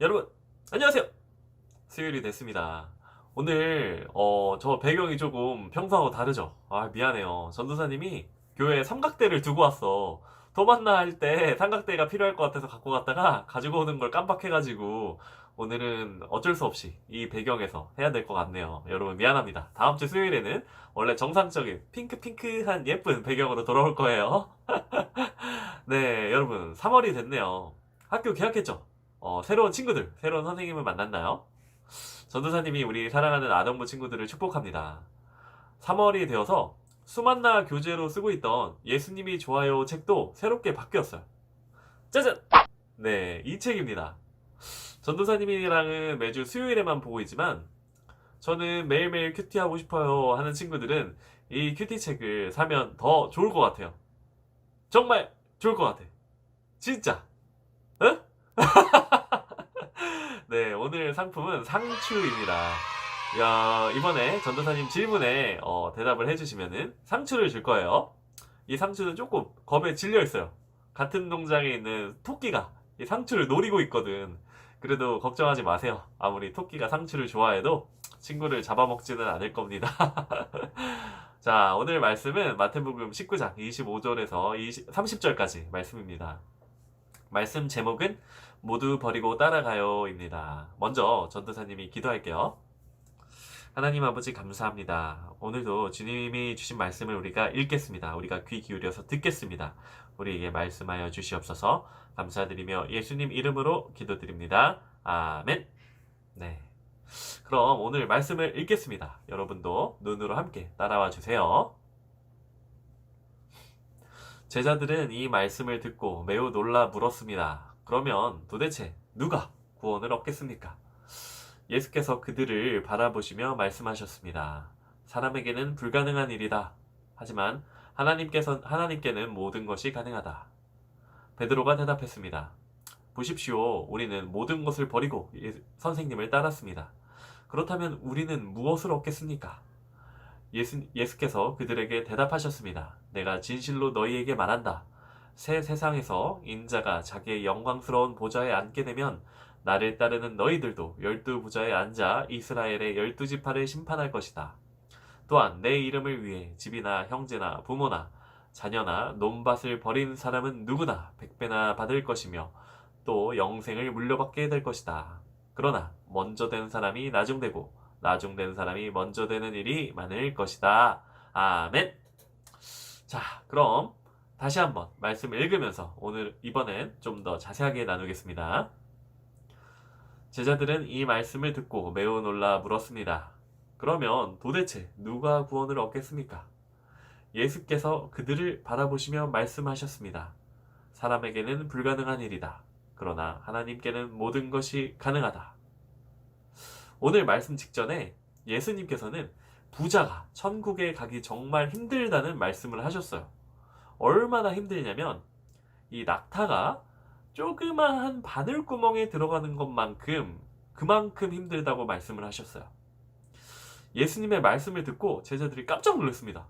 여러분 안녕하세요. 수요일이 됐습니다. 오늘 어, 저 배경이 조금 평소하고 다르죠? 아 미안해요. 전도사님이 교회에 삼각대를 두고 왔어. 도만나 할 때 삼각대가 필요할 것 같아서 갖고 갔다가 가지고 오는 걸 깜빡해가지고 오늘은 어쩔 수 없이 이 배경에서 해야 될 것 같네요 여러분 미안합니다 다음 주 수요일에는 원래 정상적인 핑크핑크한 예쁜 배경으로 돌아올 거예요 네 여러분 3월이 됐네요 학교 개학했죠 어, 새로운 친구들, 새로운 선생님을 만났나요? 전도사님이 우리 사랑하는 아동부 친구들을 축복합니다. 3월이 되어서 수만나 교재로 쓰고 있던 예수님이 좋아요 책도 새롭게 바뀌었어요. 짜잔! 네, 이 책입니다. 전도사님이랑은 매주 수요일에만 보고 있지만 저는 매일매일 큐티 하고 싶어요 하는 친구들은 이 큐티 책을 사면 더 좋을 것 같아요. 정말 좋을 것 같아. 진짜. 응? 네, 오늘 상품은 상추입니다. 야, 이번에 전도사님 질문에 어, 대답을 해주시면은 상추를 줄 거예요. 이 상추는 조금 겁에 질려 있어요. 같은 농장에 있는 토끼가 이 상추를 노리고 있거든. 그래도 걱정하지 마세요. 아무리 토끼가 상추를 좋아해도 친구를 잡아먹지는 않을 겁니다. 자, 오늘 말씀은 마태복음 19장 25절에서 20, 30절까지 말씀입니다. 말씀 제목은 모두 버리고 따라가요입니다. 먼저 전도사님이 기도할게요. 하나님 아버지 감사합니다. 오늘도 주님이 주신 말씀을 우리가 읽겠습니다. 우리가 귀 기울여서 듣겠습니다. 우리에게 말씀하여 주시옵소서 감사드리며 예수님 이름으로 기도드립니다. 아멘. 네. 그럼 오늘 말씀을 읽겠습니다. 여러분도 눈으로 함께 따라와 주세요. 제자들은 이 말씀을 듣고 매우 놀라 물었습니다. 그러면 도대체 누가 구원을 얻겠습니까? 예수께서 그들을 바라보시며 말씀하셨습니다. 사람에게는 불가능한 일이다. 하지만 하나님께서 하나님께는 모든 것이 가능하다. 베드로가 대답했습니다. 보십시오. 우리는 모든 것을 버리고 예- 선생님을 따랐습니다. 그렇다면 우리는 무엇을 얻겠습니까? 예수, 예수께서 그들에게 대답하셨습니다. 내가 진실로 너희에게 말한다. 새 세상에서 인자가 자기의 영광스러운 보좌에 앉게 되면 나를 따르는 너희들도 열두 부자에 앉아 이스라엘의 열두 지파를 심판할 것이다. 또한 내 이름을 위해 집이나 형제나 부모나 자녀나 논밭을 버린 사람은 누구나 백배나 받을 것이며 또 영생을 물려받게 될 것이다. 그러나 먼저 된 사람이 나중되고 나중된 사람이 먼저 되는 일이 많을 것이다. 아멘. 자, 그럼 다시 한번 말씀 읽으면서 오늘 이번엔 좀 더 자세하게 나누겠습니다. 제자들은 이 말씀을 듣고 매우 놀라 물었습니다. 그러면 도대체 누가 구원을 얻겠습니까? 예수께서 그들을 바라보시며 말씀하셨습니다. 사람에게는 불가능한 일이다. 그러나 하나님께는 모든 것이 가능하다. 오늘 말씀 직전에 예수님께서는 부자가 천국에 가기 정말 힘들다는 말씀을 하셨어요. 얼마나 힘들냐면 이 낙타가 조그마한 바늘구멍에 들어가는 것만큼 그만큼 힘들다고 말씀을 하셨어요. 예수님의 말씀을 듣고 제자들이 깜짝 놀랐습니다.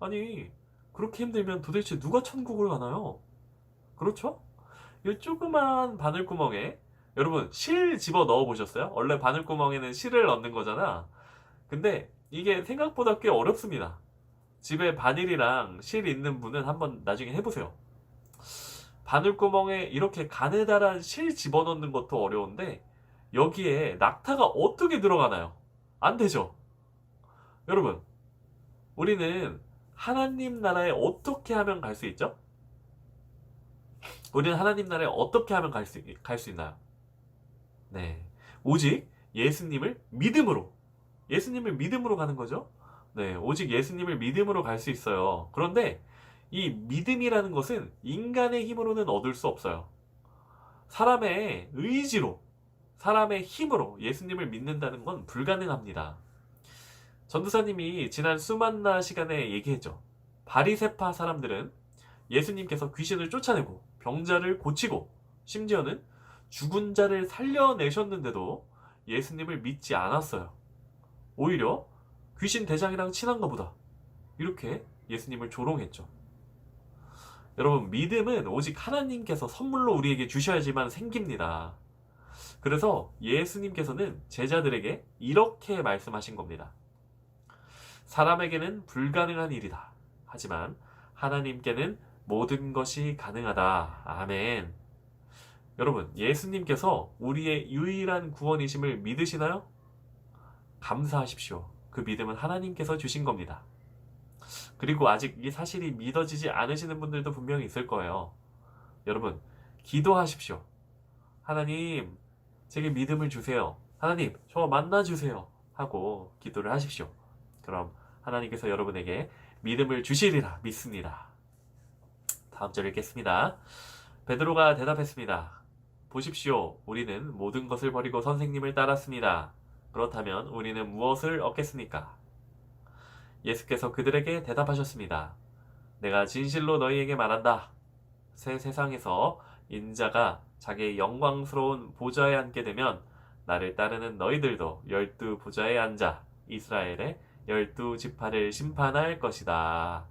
아니, 그렇게 힘들면 도대체 누가 천국을 가나요? 그렇죠? 이 조그만 바늘구멍에 여러분 실 집어 넣어 보셨어요? 원래 바늘구멍에는 실을 넣는 거잖아. 근데 이게 생각보다 꽤 어렵습니다. 집에 바늘이랑 실 있는 분은 한번 나중에 해보세요. 바늘구멍에 이렇게 가느다란 실 집어넣는 것도 어려운데 여기에 낙타가 어떻게 들어가나요? 안 되죠. 여러분, 우리는 하나님 나라에 어떻게 하면 갈 수 있죠? 우리는 하나님 나라에 어떻게 하면 갈 수, 갈 수 있나요? 네. 오직 예수님을 믿음으로, 예수님을 믿음으로 가는 거죠? 네. 오직 예수님을 믿음으로 갈 수 있어요. 그런데 이 믿음이라는 것은 인간의 힘으로는 얻을 수 없어요. 사람의 의지로, 사람의 힘으로 예수님을 믿는다는 건 불가능합니다. 전도사님이 지난 수만나 시간에 얘기했죠. 바리세파 사람들은 예수님께서 귀신을 쫓아내고 병자를 고치고 심지어는 죽은 자를 살려내셨는데도 예수님을 믿지 않았어요. 오히려 귀신 대장이랑 친한가 보다. 이렇게 예수님을 조롱했죠. 여러분, 믿음은 오직 하나님께서 선물로 우리에게 주셔야지만 생깁니다. 그래서 예수님께서는 제자들에게 이렇게 말씀하신 겁니다. 사람에게는 불가능한 일이다. 하지만 하나님께는 모든 것이 가능하다. 아멘. 여러분, 예수님께서 우리의 유일한 구원이심을 믿으시나요? 감사하십시오. 그 믿음은 하나님께서 주신 겁니다. 그리고 아직 이 사실이 믿어지지 않으시는 분들도 분명히 있을 거예요. 여러분, 기도하십시오. 하나님, 제게 믿음을 주세요. 하나님, 저 만나주세요. 하고 기도를 하십시오. 그럼 하나님께서 여러분에게 믿음을 주시리라 믿습니다. 다음 절 읽겠습니다. 베드로가 대답했습니다. 보십시오. 우리는 모든 것을 버리고 선생님을 따랐습니다. 그렇다면 우리는 무엇을 얻겠습니까? 예수께서 그들에게 대답하셨습니다. 내가 진실로 너희에게 말한다. 새 세상에서 인자가 자기의 영광스러운 보좌에 앉게 되면 나를 따르는 너희들도 열두 보좌에 앉아 이스라엘의 열두 지파를 심판할 것이다.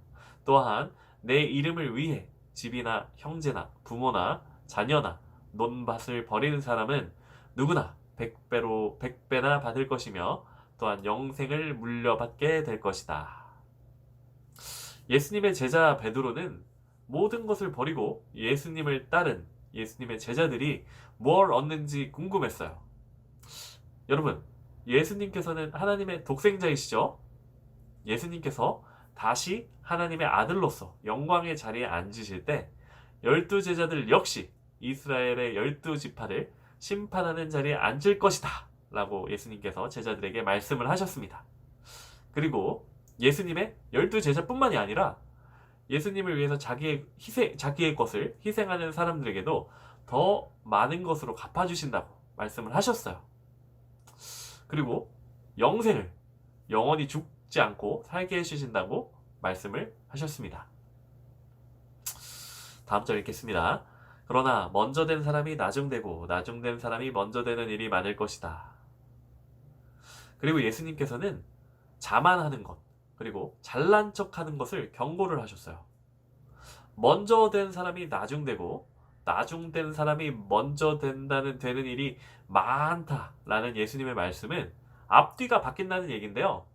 또한 내 이름을 위해 집이나 형제나 부모나 자녀나 논밭을 버리는 사람은 누구나 백배로 백배나 받을 것이며 또한 영생을 물려받게 될 것이다. 예수님의 제자 베드로는 모든 것을 버리고 예수님을 따른 예수님의 제자들이 뭘 얻는지 궁금했어요. 여러분, 예수님께서는 하나님의 독생자이시죠? 예수님께서 다시 하나님의 아들로서 영광의 자리에 앉으실 때 열두 제자들 역시 이스라엘의 열두 지파를 심판하는 자리에 앉을 것이다. 라고 예수님께서 제자들에게 말씀을 하셨습니다. 그리고 예수님의 열두 제자뿐만이 아니라 예수님을 위해서 자기의 희생, 자기의 것을 희생하는 사람들에게도 더 많은 것으로 갚아주신다고 말씀을 하셨어요. 그리고 영생을 영원히 죽지 않고 살게 해주신다고 말씀을 하셨습니다. 다음 절 읽겠습니다. 그러나 먼저 된 사람이 나중되고 나중된 사람이 먼저 되는 일이 많을 것이다. 그리고 예수님께서는 자만하는 것, 그리고 잘난 척 하는 것을 경고를 하셨어요. 먼저 된 사람이 나중되고 나중된 사람이 먼저 된다는 되는 일이 많다라는 예수님의 말씀은 앞뒤가 바뀐다는 얘기인데요.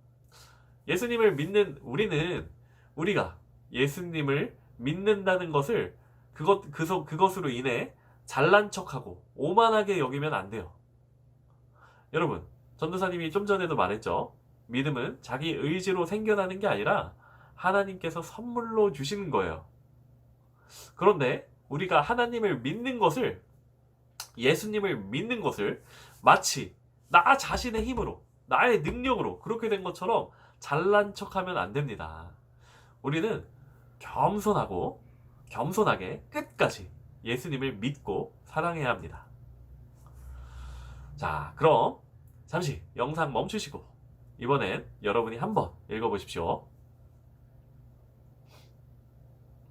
예수님을 믿는 우리는 우리가 예수님을 믿는다는 것을 그것 그서 그것으로 인해 잘난 척하고 오만하게 여기면 안 돼요. 여러분, 전도사님이 좀 전에도 말했죠. 믿음은 자기 의지로 생겨나는 게 아니라 하나님께서 선물로 주시는 거예요. 그런데 우리가 하나님을 믿는 것을 예수님을 믿는 것을 마치 나 자신의 힘으로 나의 능력으로 그렇게 된 것처럼 잘난 척하면 안 됩니다. 우리는 겸손하고 겸손하게 끝까지 예수님을 믿고 사랑해야 합니다. 자, 그럼 잠시 영상 멈추시고 이번엔 여러분이 한번 읽어보십시오.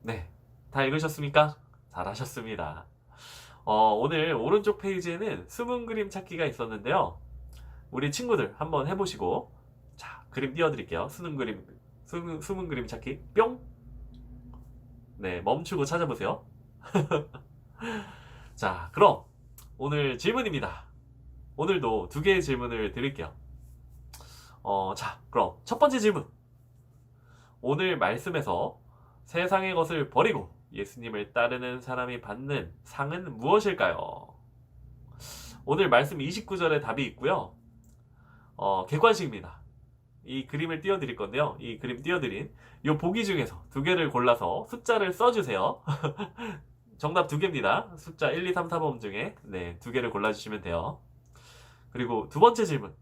네, 다 읽으셨습니까? 잘하셨습니다. 어, 오늘 오른쪽 페이지에는 숨은 그림 찾기가 있었는데요. 우리 친구들 한번 해보시고 자, 그림 띄워드릴게요. 숨은 그림, 숨은, 숨은 그림 찾기 뿅! 네, 멈추고 찾아보세요. 자, 그럼 오늘 질문입니다. 오늘도 두 개의 질문을 드릴게요. 어, 자, 그럼 첫 번째 질문. 오늘 말씀에서 세상의 것을 버리고 예수님을 따르는 사람이 받는 상은 무엇일까요? 오늘 말씀 29절에 답이 있고요. 어, 객관식입니다. 이 그림을 띄워드릴 건데요. 이 그림 띄워드린 이 보기 중에서 두 개를 골라서 숫자를 써주세요. 정답 두 개입니다. 숫자 1, 2, 3, 4번 중에 네, 두 개를 골라주시면 돼요. 그리고 두 번째 질문.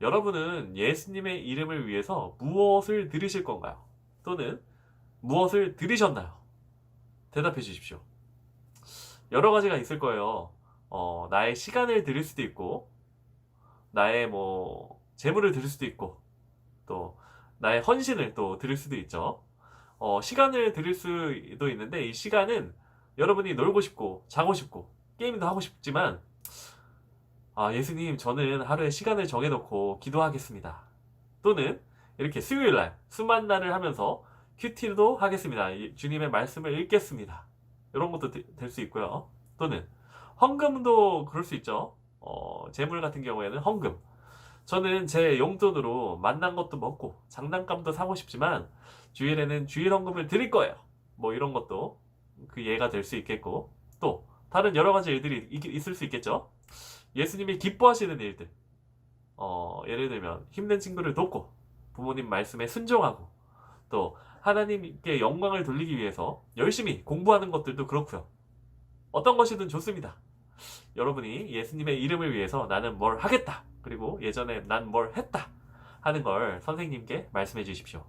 여러분은 예수님의 이름을 위해서 무엇을 들으실 건가요? 또는 무엇을 들으셨나요? 대답해 주십시오. 여러 가지가 있을 거예요. 어, 나의 시간을 들을 수도 있고, 나의 뭐, 재물을 들을 수도 있고, 또, 나의 헌신을 또 들을 수도 있죠. 어, 시간을 들을 수도 있는데, 이 시간은 여러분이 놀고 싶고, 자고 싶고, 게임도 하고 싶지만, 아, 예수님, 저는 하루에 시간을 정해놓고 기도하겠습니다. 또는, 이렇게 수요일 날, 수만 날을 하면서 큐티도 하겠습니다. 이 주님의 말씀을 읽겠습니다. 이런 것도 될 수 있고요. 또는 헌금도 그럴 수 있죠. 어, 재물 같은 경우에는 헌금. 저는 제 용돈으로 만난 것도 먹고 장난감도 사고 싶지만 주일에는 주일 헌금을 드릴 거예요. 뭐 이런 것도 그 예가 될 수 있겠고 또 다른 여러 가지 일들이 있- 있을 수 있겠죠. 예수님이 기뻐하시는 일들. 어, 예를 들면 힘든 친구를 돕고 부모님 말씀에 순종하고 또 하나님께 영광을 돌리기 위해서 열심히 공부하는 것들도 그렇고요. 어떤 것이든 좋습니다. 여러분이 예수님의 이름을 위해서 나는 뭘 하겠다. 그리고 예전에 난 뭘 했다. 하는 걸 선생님께 말씀해 주십시오.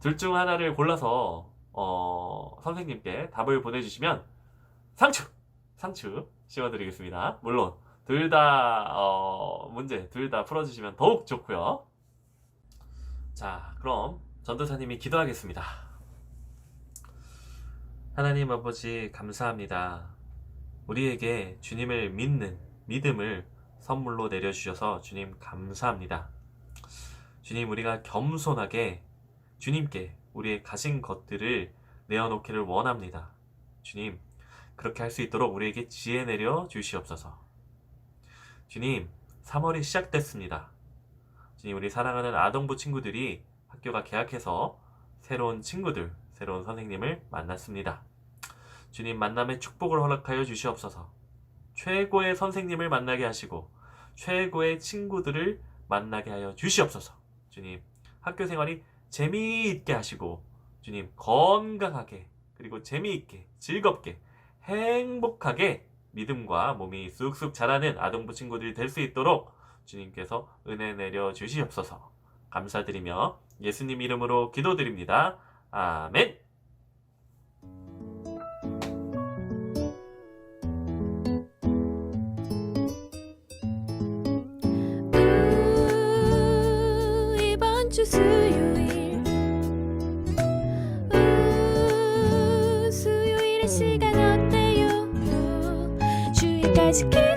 둘 중 하나를 골라서 어, 선생님께 답을 보내주시면 상추! 상추 씌워드리겠습니다. 물론 둘다 문제 둘 다 풀어주시면 더욱 좋고요. 자, 그럼 전도사님이 기도하겠습니다. 하나님 아버지 감사합니다. 우리에게 주님을 믿는 믿음을 선물로 내려주셔서 주님 감사합니다. 주님 우리가 겸손하게 주님께 우리의 가진 것들을 내어놓기를 원합니다. 주님 그렇게 할 수 있도록 우리에게 지혜 내려 주시옵소서. 주님 3월이 시작됐습니다. 주님 우리 사랑하는 아동부 친구들이 학교가 개학해서 새로운 친구들, 새로운 선생님을 만났습니다. 주님 만남의 축복을 허락하여 주시옵소서. 최고의 선생님을 만나게 하시고 최고의 친구들을 만나게 하여 주시옵소서. 주님 학교 생활이 재미있게 하시고 주님 건강하게 그리고 재미있게 즐겁게 행복하게 믿음과 몸이 쑥쑥 자라는 아동부 친구들이 될 수 있도록 주님께서 은혜 내려 주시옵소서. 감사드리며 예수님 이름으로 기도드립니다. 아멘. 우, 이번 주 수요일 우, 수